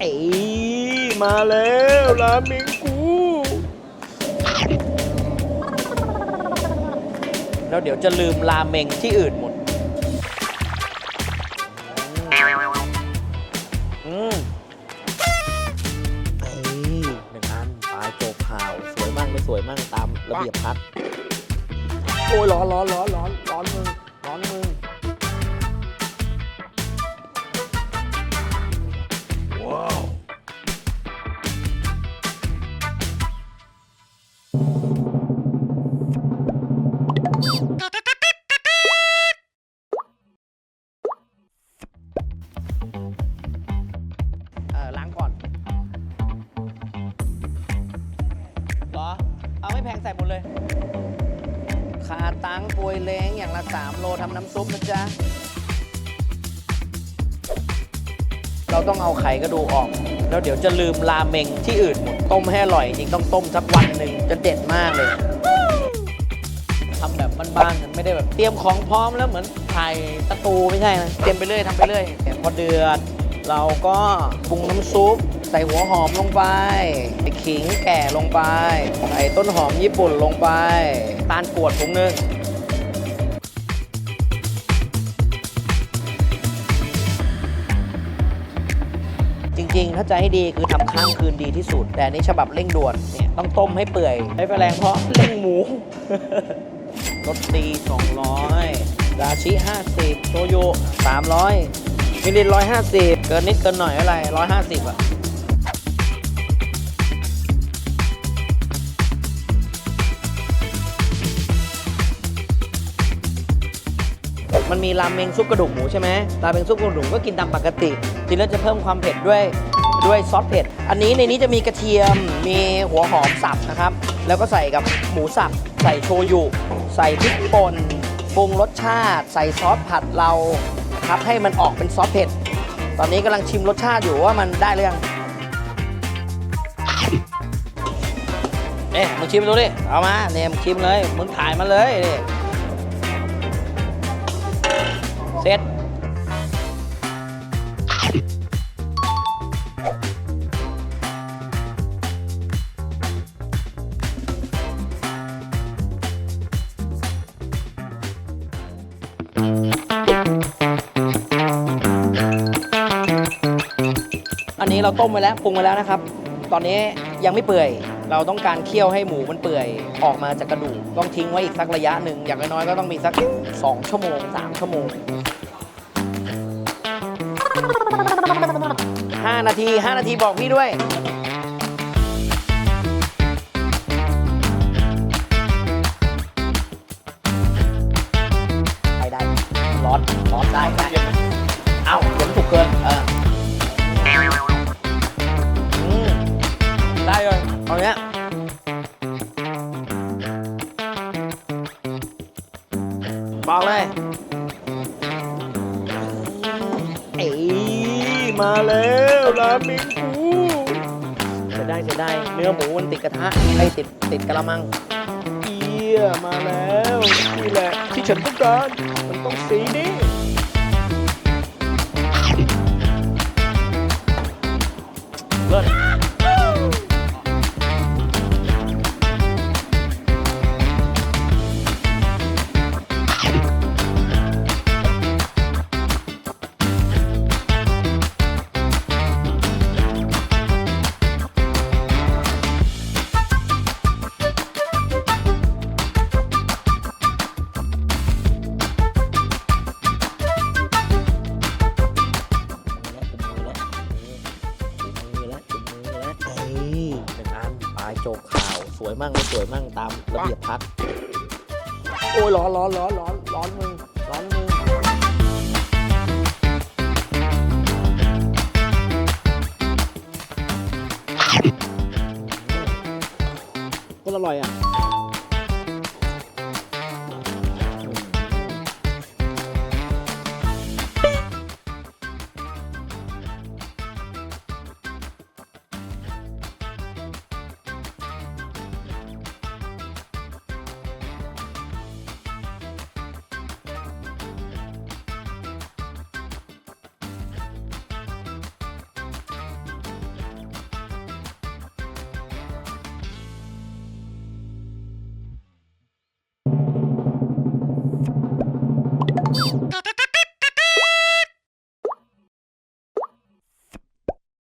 เอ้มาแล้วราเมงกูแล้วเดี๋ยวจะลืมราเมงที่อื่นหมด อืมเอ้หนึ่งอันปลายโจกข่าว สวยมั่งไม่สวยมั่งตามระเบียบพัด โอ้ยร้อนร้อนร้อนร้อนร้อนมึงร้อนมึง เอาไม่แพงใส่หมดเลย ขาตังปวยเล้งอย่างละ 3 โลทำน้ำซุปนะจ๊ะ เราต้องเอาไข่กระดูกออก แล้วเดี๋ยวจะลืมราเมงที่อื่นหมด ต้มให้อร่อยจริงต้องต้มสักวันหนึ่งจะเด็ดมากเลยทำแบบบ้านๆกันไม่ได้แบบเตรียมของพร้อมแล้วเหมือนถ่ายตะตูไม่ใช่นะเตรียมไปเรื่อยทำไปเรื่อยพอเดือด เราก็ปรุงน้ำซุป ใส่หัวหอมลงไปใส่ขิงแก่ลงไป ใส่ต้นหอมญี่ปุ่นลงไป ตาลกรวดผงหนึ่งจริงๆ ถ้าจะให้ดีคือทำข้ามคืนดีที่สุด แต่อันนี้ฉบับเร่งด่วนเนี่ยต้องต้มให้เปื่อยใช้ไฟแรงเพราะเร่งหมู รสดี200ดาชิ 50 โชยุ300มิลิน150 เกินนิดเกินหน่อยอะไร 150 อะ มีราเมงซุปกระดูกหมูใช่ไหมราเมงซุปกระดูกหมูก็กินตามปกติ ทีนี้จะเพิ่มความเผ็ดด้วยด้วยซอสเผ็ด อันนี้ในนี้จะมีกระเทียม มีหัวหอมสับนะครับ แล้วก็ใส่กับหมูสับ ใส่โชยุ ใส่พริกป่น ปรุงรสชาติ ใส่ซอสผัดเราครับให้มันออกเป็นซอสเผ็ด ตอนนี้กำลังชิมรสชาติอยู่ว่ามันได้หรือยังเอ๊ะมึงชิมดูดิ เอามาเนี่ยมึงชิมเลย มึงถ่ายมาเลยนี่ เสร็จอันนี้เราต้มไปแล้วปรุงไปแล้วนะครับ ตอนนี้ยังไม่เปื่อย เราต้องการเคี่ยวให้หมูมันเปื่อยออกมาจากกระดูกต้องทิ้งไว้อีกสักระยะหนึ่งอย่างน้อยๆก็ต้องมีสัก 2 ชั่วโมง 3 ชั่วโมง 5 นาที 5 นาทีบอกพี่ด้วยได้ได้ร้อนร้อนได้ได้เอ้าเดี๋ยวมันถูกเกิน เอาเนี้ยบอกเลยเอ้ยมาแล้วราเมงกูจะได้จะได้เนื้อหมูมันติดกระทะไอ้ติดติดกระมังเอียมาแล้วนี่แหละที่ฉันต้องการมันต้องสีนี้ายโจกข่าว สวยมั่งไม่สวยมั่งตามระเบียบพัดโอ้ยร้อนร้อนร้อนร้อนร้อนมึงร้อนมึงก็อร่อยอะ Música